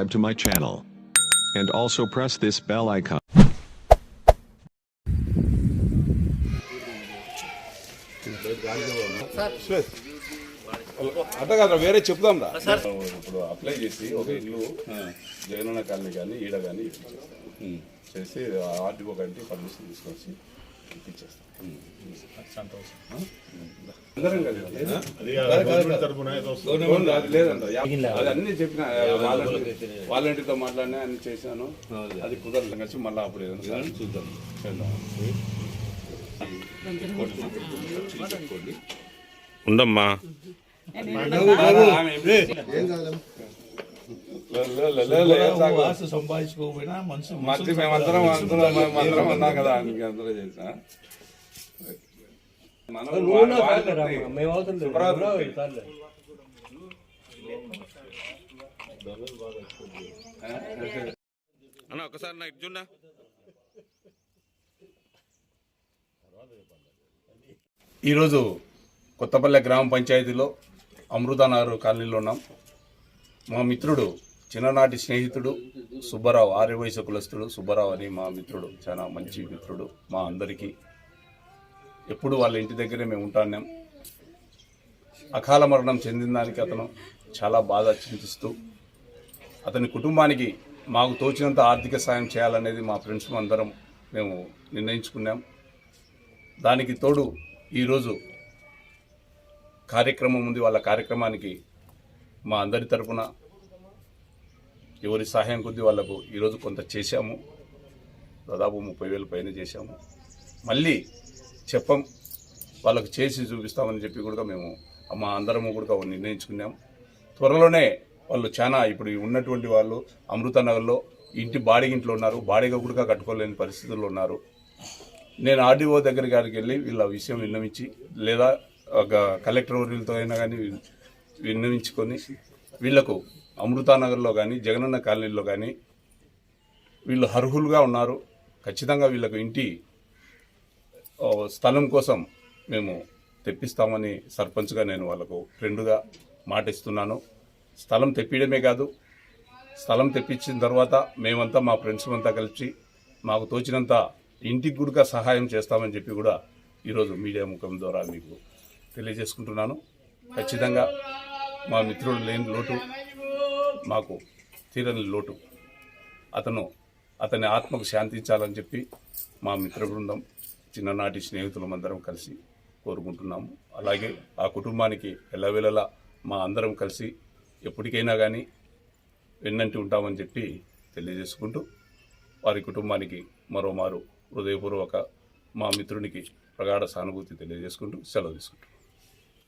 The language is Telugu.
subscribe to my channel. And also press this bell icon. అట్లా కాదు వేరే చెప్దాం రా ఇప్పుడు అప్లై చేసి ఒక ఇల్లు జగనన్న కాలనీ కానీ ఈడ కానీ చేసి ఆర్టీఓ కంటే పర్మిషన్ తీసుకొచ్చి అన్ని చెప్పిన వాలంటీర్తో మాట్లాడినా అన్ని చేశాను అది కుదరదు కలిసి మళ్ళీ అప్పుడు ఏదైనా ఉండమ్మా చూద్దాం చేద్దాం ఉండమ్మా సంపాదించుకోకపోయినా మనసు మధ్య మేమందరం అందరం అందరం ఉన్నాం కదా నీకు అందరూ చేసా మనం అన్న ఒకసారి నాకు చూడా ఈరోజు కొత్తపల్లె గ్రామ పంచాయతీలో అమృతనగర్ కాలనీలో ఉన్నాం మా మిత్రుడు చిన్ననాటి స్నేహితుడు సుబ్బారావు ఆర్య వయసు కులస్తుడు సుబ్బారావు అని మా మిత్రుడు చాలా మంచి మిత్రుడు మా అందరికీ. ఎప్పుడు వాళ్ళ ఇంటి దగ్గరే మేము ఉంటాన్నాం. అకాల మరణం చెందిన దానికి అతను చాలా బాధ చింతిస్తూ అతని కుటుంబానికి మాకు తోచినంత ఆర్థిక సాయం చేయాలనేది మా ఫ్రెండ్స్ అందరం మేము నిర్ణయించుకున్నాం. దానికి తోడు ఈరోజు కార్యక్రమం ఉంది. వాళ్ళ కార్యక్రమానికి మా అందరి తరపున ఎవరి సహాయం కొద్దీ వాళ్ళకు ఈరోజు కొంత చేశాము. దాదాపు ముప్పై వేలు పైన చేశాము. మళ్ళీ చెప్పం వాళ్ళకు చేసి చూపిస్తామని చెప్పి కూడా మేము మా అందరము కూడా నిర్ణయించుకున్నాం త్వరలోనే వాళ్ళు చాలా ఇప్పుడు ఉన్నటువంటి వాళ్ళు అమృతనగర్లో ఇంటి బాడిగింట్లో ఉన్నారు. బాడిగ కూడా కట్టుకోలేని పరిస్థితుల్లో ఉన్నారు. నేను ఆర్డీఓ దగ్గర గారికి వెళ్ళి వీళ్ళ విషయం విన్నవించి లేదా ఒక కలెక్టర్ వర్యులతో అయినా కానీ విన్నవించుకొని వీళ్ళకు అమృతానగర్లో కానీ జగనన్న కాలనీలో కానీ వీళ్ళు అర్హులుగా ఉన్నారు. ఖచ్చితంగా వీళ్ళకు ఇంటి స్థలం కోసం మేము తెప్పిస్తామని సర్పంచ్గా నేను వాళ్ళకు ఫ్రెండ్గా మాట ఇస్తున్నాను స్థలం తెప్పియడమే కాదు స్థలం తెప్పించిన తర్వాత మేమంతా మా ఫ్రెండ్స్ అంతా కలిసి మాకు తోచినంత ఇంటికి కూడా సహాయం చేస్తామని చెప్పి కూడా ఈరోజు మీడియా ముఖం ద్వారా మీకు తెలియజేసుకుంటున్నాను. ఖచ్చితంగా మా మిత్రుడు లేని లోటు మాకు తీరని లోటు. అతను అతని ఆత్మకు శాంతించాలని చెప్పి మా మిత్ర బృందం చిన్ననాటి స్నేహితులం అందరం కలిసి కోరుకుంటున్నాము. అలాగే ఆ కుటుంబానికి ఎల్లవేళలా మా అందరం కలిసి ఎప్పటికైనా కానీ వెన్నంటి ఉంటామని చెప్పి తెలియజేసుకుంటూ వారి కుటుంబానికి మరోమారు హృదయపూర్వక మా మిత్రునికి ప్రగాఢ సానుభూతి తెలియజేసుకుంటూ సెలవు తీసుకుంటాం